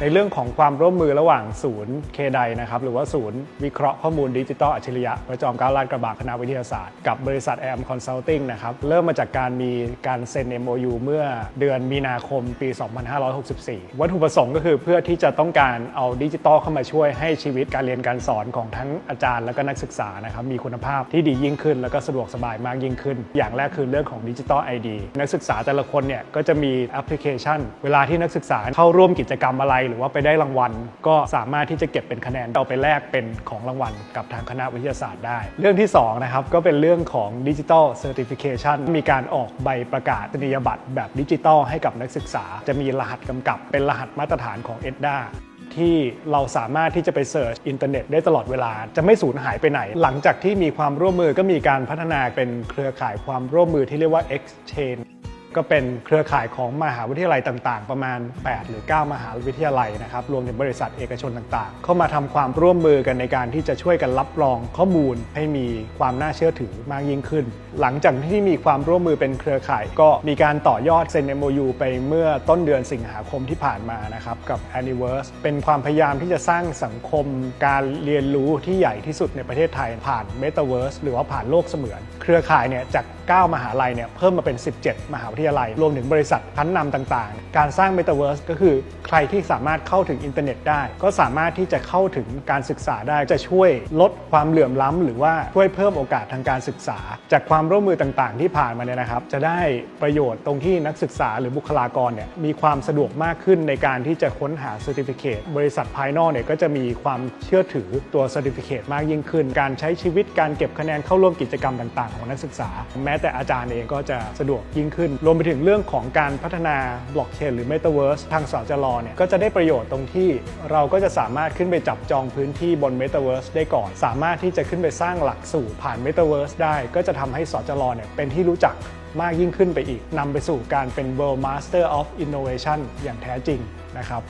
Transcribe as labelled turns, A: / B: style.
A: ในเรื่องของความร่วมมือระหว่างศูนย์เคไดนะครับหรือว่าศูนย์วิเคราะห์ข้อมูลดิจิตอลอัจฉริยะประจอมเกล้าลาดกระบังคณะวิทยาศาสตร์กับบริษัทแอมคอนซัลทิงนะครับเริ่มมาจากการมีการเซ็น MOU เมื่อเดือนมีนาคมปี 2564 วัตถุประสงค์ก็คือเพื่อที่จะต้องการเอาดิจิตอลเข้ามาช่วยให้ชีวิตการเรียนการสอนของทั้งอาจารย์และก็นักศึกษานะครับมีคุณภาพที่ดียิ่งขึ้น แล้วก็สะดวกสบายมากยิ่งขึ้น อย่างแรกคือเรื่องของดิจิตอลไอดีนักศึกษาแต่ละคนเนี่ยก็จะมีแอปพลิเคชัน เวลาที่นักศึกษาเข้าร่วมกิจกรรมอะไรหรือว่าไปได้รางวัล ก็สามารถที่จะเก็บเป็นคะแนนเอาไปแลกเป็นของรางวัล กับทางคณะวิทยาศาสตร์ได้ เรื่องที่2นะครับก็เป็นเรื่องของดิจิ t a ลเซอร์ติฟิเคชันมีการออกใบประกาศนียบัตรแบบดิจิตอลให้กับนักศึกษา จะมีรหัสกำกับเป็นรหัสมาตรฐานของ EDDA ที่เราสามารถที่จะไปเสิร์ชอินเทอร์เน็ตได้ตลอดเวลา จะไม่สูญหายไปไหน หลังจากที่มีความร่วมมือก็มีการพัฒนาเป็นเครือข่ายความร่วมมือที่เรียกว่า Exchange ก็เป็นเครือข่ายของมหาวิทยาลัยต่าง ๆ ประมาณ 8 หรือ 9 มหาวิทยาลัยนะครับรวมถึงบริษัทเอกชนต่างๆ เข้ามาทำความร่วมมือกันในการที่จะช่วยกันรับรองข้อมูลให้มีความน่าเชื่อถือมากยิ่งขึ้น หลังจากที่มีความร่วมมือเป็นเครือข่าย ก็มีการต่อยอดเซ็น MOU ไปเมื่อต้นเดือนสิงหาคมที่ผ่านมานะครับกับ Anyverse เป็นความพยายามที่จะสร้างสังคมการเรียนรู้ที่ใหญ่ที่สุดในประเทศไทยผ่าน Metaverse หรือว่าผ่านโลกเสมือน เครือข่ายเนี่ยจาก 9 มหาลัยเนี่ยเพิ่มมาเป็น 17 มหาวิทยาลัย รวมถึงบริษัทชั้นนำต่างๆ การสร้าง Metaverse ก็คือใครที่สามารถเข้าถึงอินเทอร์เน็ตได้ ก็สามารถที่จะเข้าถึงการศึกษาได้จะช่วยลดความเหลื่อมล้ำหรือว่าช่วยเพิ่มโอกาสทางการศึกษา จากความร่วมมือต่างๆ ที่ผ่านมาเนี่ยนะครับ จะได้ประโยชน์ตรงที่นักศึกษาหรือบุคลากรเนี่ยมีความสะดวกมากขึ้นในการที่จะค้นหา Certificate บริษัทภายนอกเนี่ยก็จะมีความเชื่อถือตัว Certificate มากยิ่งขึ้น การใช้ชีวิตการเก็บคะแนนเข้าร่วมกิจกรรมต่าง ๆ ของนักศึกษาแม้แต่อาจารย์เองก็จะสะดวกยิ่งขึ้น รวมไปถึงเรื่องของการพัฒนาบล็อกเชนหรือ Metaverse ทางสจรเนี่ยก็จะได้ประโยชน์ตรงที่เราก็จะสามารถขึ้นไปจับจองพื้นที่บน Metaverse ได้ก่อน สามารถที่จะขึ้นไปสร้างหลักสูตรผ่าน Metaverse ได้ ก็จะทำให้สจรเนี่ยเป็นที่รู้จักมากยิ่งขึ้นไปอีกนำไปสู่การเป็น World Master of Innovation อย่างแท้จริงนะครับ